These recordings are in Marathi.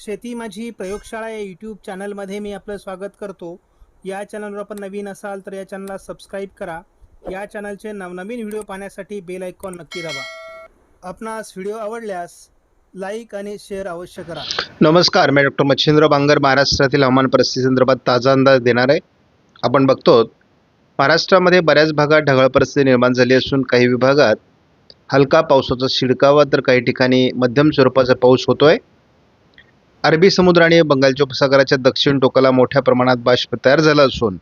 शेती माझी प्रयोगशाळा या यूट्यूब चॅनलमध्ये मी आपलं स्वागत करतो. या चॅनलवर आपण नवीन असाल तर या चॅनलला सबस्क्राईब करा. या चॅनलचे नवनवीन व्हिडिओ पाहण्यासाठी बेल आयकॉन नक्की दाबा. आपणास व्हिडिओ आवडल्यास लाईक आणि शेअर अवश्य करा. नमस्कार मी डॉक्टर मच्छिंद्र बांगर महाराष्ट्रातील हवामान परिस्थिती संदर्भात ताजा अंदाज देणार. आहे आपण बघतो महाराष्ट्रामध्ये बऱ्याच भागात ढगाळ परिस्थिती निर्माण झाली असून काही विभागात हलका पावसाचा शिडकावा तर काही ठिकाणी मध्यम स्वरूपाचा पाऊस होतो आहे अरबी समुद्र आणि बंगालच्या उपसागराच्या दक्षिण टोकाला मोठ्या प्रमाणात बाष्प तयार झाला असून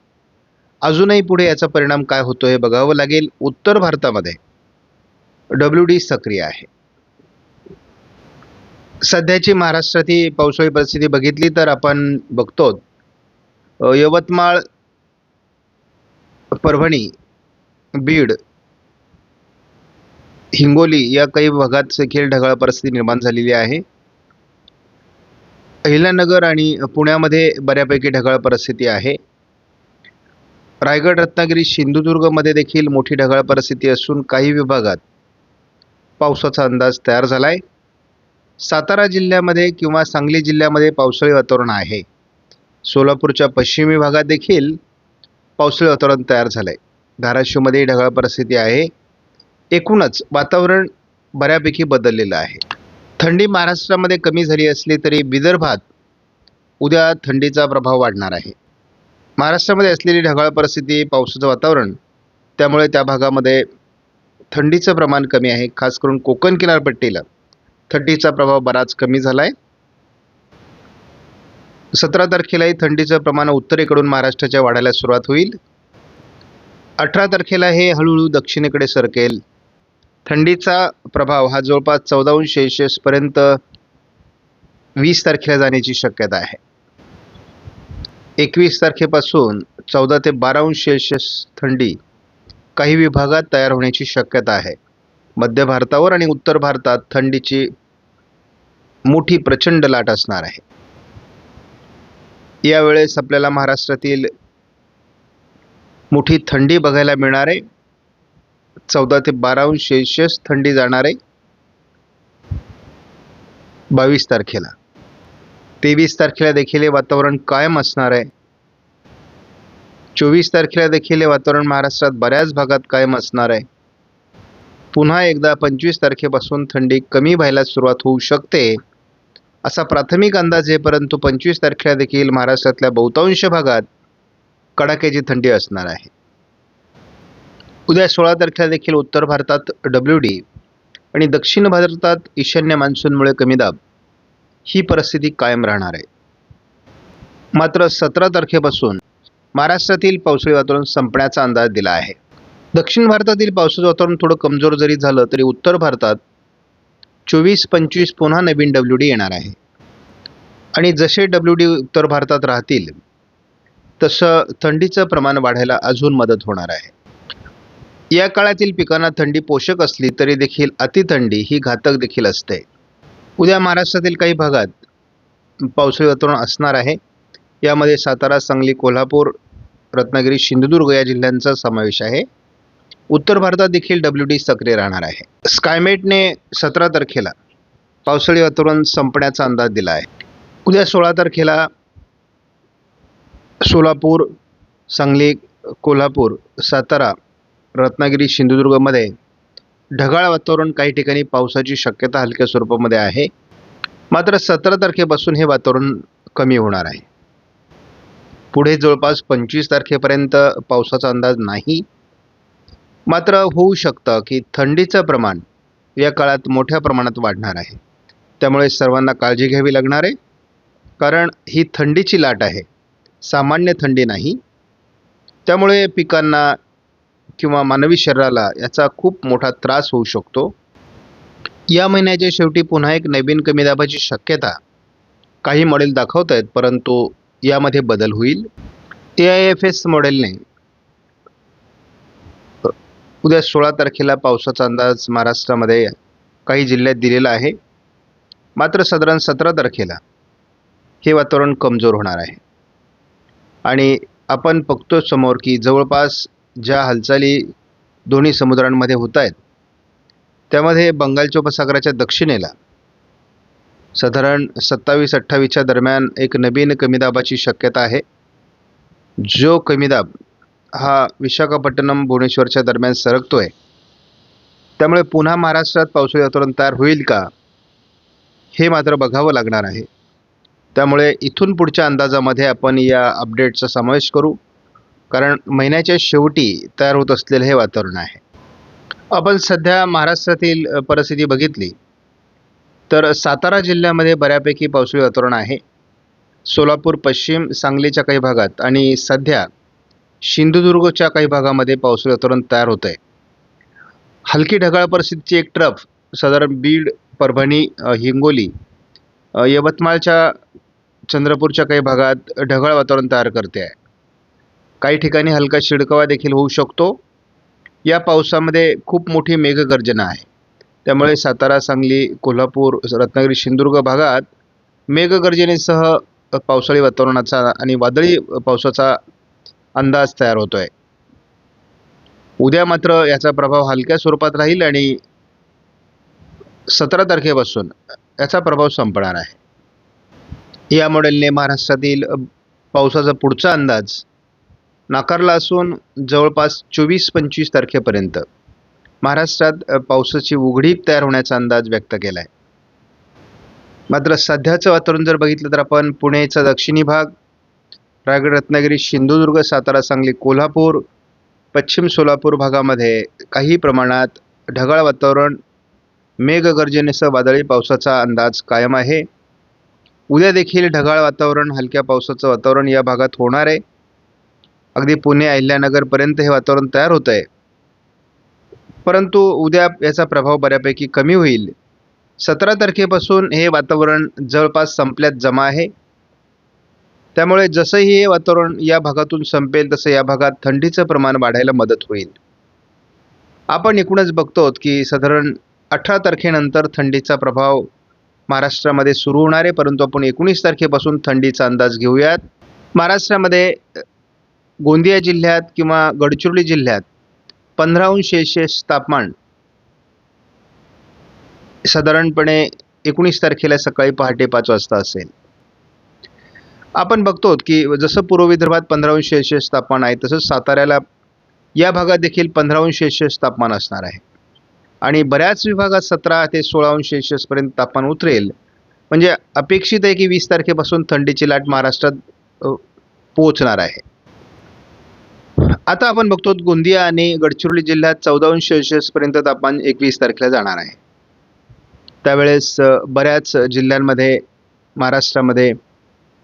अजूनही पुढे याचा परिणाम काय होतो हे बघावं लागेल. उत्तर भारतामध्ये डब्ल्यू डी सक्रिय आहे. सध्याची महाराष्ट्रातील पावसाळी परिस्थिती बघितली तर आपण बघतो यवतमाळ परभणी बीड हिंगोली या काही भागात देखील ढगाळ परिस्थिती निर्माण झालेली आहे. अहिल्यानगर आणि पुण्यामध्ये बऱ्यापैकी ढगाळ परिस्थिती आहे. रायगड रत्नागिरी सिंधुदुर्गमध्ये देखील मोठी ढगाळ परिस्थिती असून काही विभागात पावसाचा अंदाज तयार झाला आहे सातारा जिल्ह्यामध्ये किंवा सांगली जिल्ह्यामध्ये पावसाळी वातावरण आहे. सोलापूरच्या पश्चिमी भागात देखील पावसाळी वातावरण तयार झालं आहे धाराशिवमध्ये ढगाळ परिस्थिती आहे. एकूणच वातावरण बऱ्यापैकी बदललेलं आहे. थंडी महाराष्ट्रामध्ये कमी झाली असली तरी विदर्भात उद्या थंडीचा प्रभाव वाढणार आहे. महाराष्ट्रामध्ये असलेली ढगाळ परिस्थिती पावसाचं वातावरण त्यामुळे त्या भागामध्ये थंडीचं प्रमाण कमी आहे. खास करून कोकण किनारपट्टीला थंडीचा प्रभाव बराच कमी झाला आहे सतरा तारखेलाही थंडीचं प्रमाण उत्तरेकडून महाराष्ट्राच्या वाढायला सुरुवात होईल. अठरा तारखेला हे हळूहळू दक्षिणेकडे सरकेल. थंडीचा प्रभाव हा जवळपास चौदा अंश सेल्सिअसपर्यंत वीस तारखेला जाण्याची शक्यता आहे. एकवीस तारखेपासून चौदा ते बारा अंश सेल्शियस थंडी काही विभागात तयार होण्याची शक्यता आहे. मध्य भारतावर आणि उत्तर भारतात थंडीची मोठी प्रचंड लाट असणार आहे. यावेळेस आपल्याला महाराष्ट्रातील मोठी थंडी बघायला मिळणार आहे. चौदा ते बारा अंश सेल्शियस थंडी जाणार आहे. बावीस तारखेला. तेवीस तारखेला देखील हे वातावरण कायम असणार आहे. चोवीस तारखेला देखील हे वातावरण महाराष्ट्रात बऱ्याच भागात कायम असणार आहे. पुन्हा एकदा पंचवीस तारखेपासून थंडी कमी व्हायला सुरुवात होऊ शकते. असा प्राथमिक अंदाज आहे परंतु पंचवीस तारखेला देखील महाराष्ट्रातल्या बहुतांश भागात कडाक्याची थंडी असणार आहे. उद्या सोळा तारखेला देखील उत्तर भारतात डब्ल्यू डी आणि दक्षिण भारतात ईशान्य मान्सूनमुळे कमी दाब. ही परिस्थिती कायम राहणार आहे. मात्र सतरा तारखेपासून महाराष्ट्रातील पावसाळी वातावरण संपण्याचा अंदाज दिला आहे. दक्षिण भारतातील पावसाचं वातावरण थोडं कमजोर जरी झालं तरी उत्तर भारतात चोवीस पंचवीस पुन्हा नवीन डब्ल्यू डी येणार आहे. आणि जसे डब्ल्यू डी उत्तर भारतात राहतील तसं थंडीचं प्रमाण वाढायला अजून मदत होणार आहे. या काळातील पिकांना थंडी पोषक असली तरी देखील अतिथंडी ही घातक देखील असते. उद्या महाराष्ट्रातील काही भागात पावसाळी वातावरण असणार आहे. यामध्ये सातारा सांगली कोल्हापूर रत्नागिरी सिंधुदुर्ग या जिल्ह्यांचा समावेश आहे. उत्तर भारतात देखील डब्ल्यू डी सक्रिय राहणार आहे. स्कायमेटने सतरा तारखेला पावसाळी वातावरण संपण्याचा अंदाज दिला आहे. उद्या सोळा तारखेला सोलापूर सांगली कोल्हापूर सातारा रत्नागिरी सिंधुदुर्गमध्ये ढगाळ वातावरण काही ठिकाणी पावसाची शक्यता हलक्या स्वरूपामध्ये आहे. मात्र सतरा तारखेपासून हे वातावरण कमी होणार आहे. पुढे जवळपास पंचवीस तारखेपर्यंत पावसाचा अंदाज नाही. मात्र होऊ शकतं की थंडीचं प्रमाण या काळात मोठ्या प्रमाणात वाढणार आहे. त्यामुळे सर्वांना काळजी घ्यावी लागणार आहे. कारण ही थंडीची लाट आहे. सामान्य थंडी नाही. त्यामुळे पिकांना किंवा मानवी शरीराला याचा खूप मोठा त्रास होऊ शकतो. या महिन्याच्या शेवटी पुन्हा एक नवीन कमी दाबाची शक्यता काही मॉडेल दाखवत आहेत परंतु यामध्ये बदल होईल. ए आय एफ एस मॉडेलने उद्या सोळा तारखेला पावसाचा अंदाज महाराष्ट्रामध्ये काही जिल्ह्यात दिलेला आहे. मात्र साधारण सतरा तारखेला हे वातावरण कमजोर होणार आहे. आणि आपण बघतो समोर की जवळपास ज्या हालचाली दोन्ही समुद्रांमध्ये होत आहेत त्यामध्ये बंगालच्या उपसागराच्या दक्षिणेला साधारण सत्तावीस अठ्ठावीसच्या दरम्यान एक नवीन कमी दाबाची शक्यता आहे. जो कमी दाब हा विशाखापट्टणम भुवनेश्वरच्या दरम्यान सरकतो आहे त्यामुळे पुन्हा महाराष्ट्रात पावसाळी वातावरण तयार होईल का हे मात्र बघावं लागणार आहे. त्यामुळे इथून पुढच्या अंदाजामध्ये आपण या अपडेटचा समावेश करू. कारण महिन्याच्या शेवटी तयार होत असलेलं हे वातावरण आहे. आपण सध्या महाराष्ट्रातील परिस्थिती बघितली तर सातारा जिल्ह्यामध्ये बऱ्यापैकी पावसाळी वातावरण आहे. सोलापूर पश्चिम सांगलीच्या काही भागात आणि सध्या सिंधुदुर्गच्या काही भागामध्ये पावसाळी वातावरण तयार होत आहे हलकी ढगाळ परिस्थितीची एक ट्रफ साधारण बीड परभणी हिंगोली यवतमाळच्या चंद्रपूरच्या काही भागात ढगाळ वातावरण तयार करते आहे. काही ठिकाणी हलका शिडकावा देखील होऊ शकतो. या पावसामध्ये खूप मोठी मेघगर्जना आहे. त्यामुळे सातारा सांगली कोल्हापूर रत्नागिरी सिंधुदुर्ग भागात मेघगर्जनेसह पावसाळी वातावरणाचा आणि वादळी पावसाचा अंदाज तयार होतो आहे उद्या मात्र याचा प्रभाव हलक्या स्वरूपात राहील आणि सतरा तारखेपासून याचा प्रभाव संपणार आहे. या मॉडेलने महाराष्ट्रातील पावसाचा पुढचा अंदाज नाकारला असून जवळपास चोवीस पंचवीस तारखेपर्यंत. महाराष्ट्रात पावसाची उघडीप तयार होण्याचा अंदाज व्यक्त केला आहे मात्र सध्याचं वातावरण जर बघितलं तर आपण पुणेचा दक्षिणी भाग रायगड रत्नागिरी सिंधुदुर्ग सातारा सांगली कोल्हापूर पश्चिम सोलापूर भागामध्ये काही प्रमाणात ढगाळ वातावरण मेघगर्जनेसह वादळी पावसाचा अंदाज कायम आहे. उद्या देखील ढगाळ वातावरण हलक्या पावसाचं वातावरण या भागात होणार आहे. अगदी पुणे अहिल्यानगरपर्यंत हे वातावरण तयार होत आहे परंतु उद्या याचा प्रभाव बऱ्यापैकी कमी होईल. सतरा तारखेपासून हे वातावरण जवळपास संपल्यात जमा आहे. त्यामुळे जसंही हे वातावरण या भागातून संपेल तसं या भागात थंडीचं प्रमाण वाढायला मदत होईल. आपण एकूणच बघतो की साधारण अठरा तारखेनंतर थंडीचा प्रभाव महाराष्ट्रामध्ये सुरू होणार आहे. परंतु आपण एकोणीस तारखेपासून थंडीचा अंदाज घेऊयात. महाराष्ट्रामध्ये गोंदिया जिल्ह्यात किंवा गडचिरोली जिल्ह्यात पंधराहून अंश सेल्सिअस तापमान साधारणपणे एकोणीस तारखेला सकाळी पहाटे पाच वाजता असेल. आपण बघतो की जसं पूर्व विदर्भात पंधराहून अंश सेल्सिअस तापमान आहे तसंच साताऱ्याला या भागात देखील पंधराहून अंश सेल्सिअस तापमान असणार आहे. आणि बऱ्याच विभागात सतरा ते सोळाहून अंश सेल्सिअसपर्यंत तापमान उतरेल. म्हणजे अपेक्षित आहे की वीस तारखेपासून थंडीची लाट महाराष्ट्रात पोहोचणार आहे. आता आपण बघतो गोंदिया आणि गडचिरोली जिल्ह्यात चौदा अंश सेल्सिअसपर्यंत तापमान एकवीस तारखेला जाणार आहे. त्यावेळेस बऱ्याच जिल्ह्यांमध्ये महाराष्ट्रामध्ये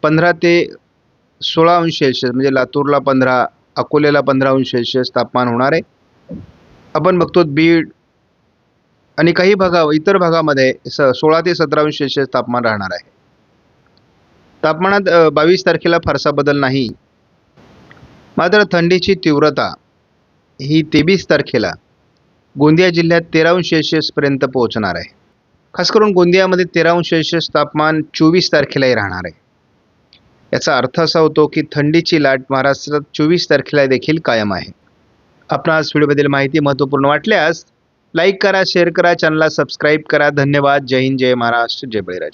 पंधरा ते सोळा अंश सेल्सिअस म्हणजे लातूरला पंधरा अकोल्याला पंधरा अंश सेल्सिअस तापमान होणार आहे. आपण बघतो बीड आणि काही भागा इतर भागामध्ये स सोळा ते सतरा अंश सेल्सिअस तापमान राहणार आहे. तापमानात बावीस तारखेला फारसा बदल नाही. मात्र थंडीची तीव्रता ही तेवीस तारखेला गोंदिया जिल्ह्यात तेरा अंश पोहोचणार आहे. खास करून गोंदियामध्ये तेरा अंश तापमान चोवीस तारखेलाही राहणार आहे. याचा अर्थ असा होतो की थंडीची लाट महाराष्ट्रात चोवीस तारखेला देखील कायम आहे. आपणास व्हिडिओबद्दल माहिती महत्त्वपूर्ण वाटल्यास लाईक करा शेअर करा चॅनलला सबस्क्राईब करा. धन्यवाद. जय हिंद जय महाराष्ट्र जय बळीराजा.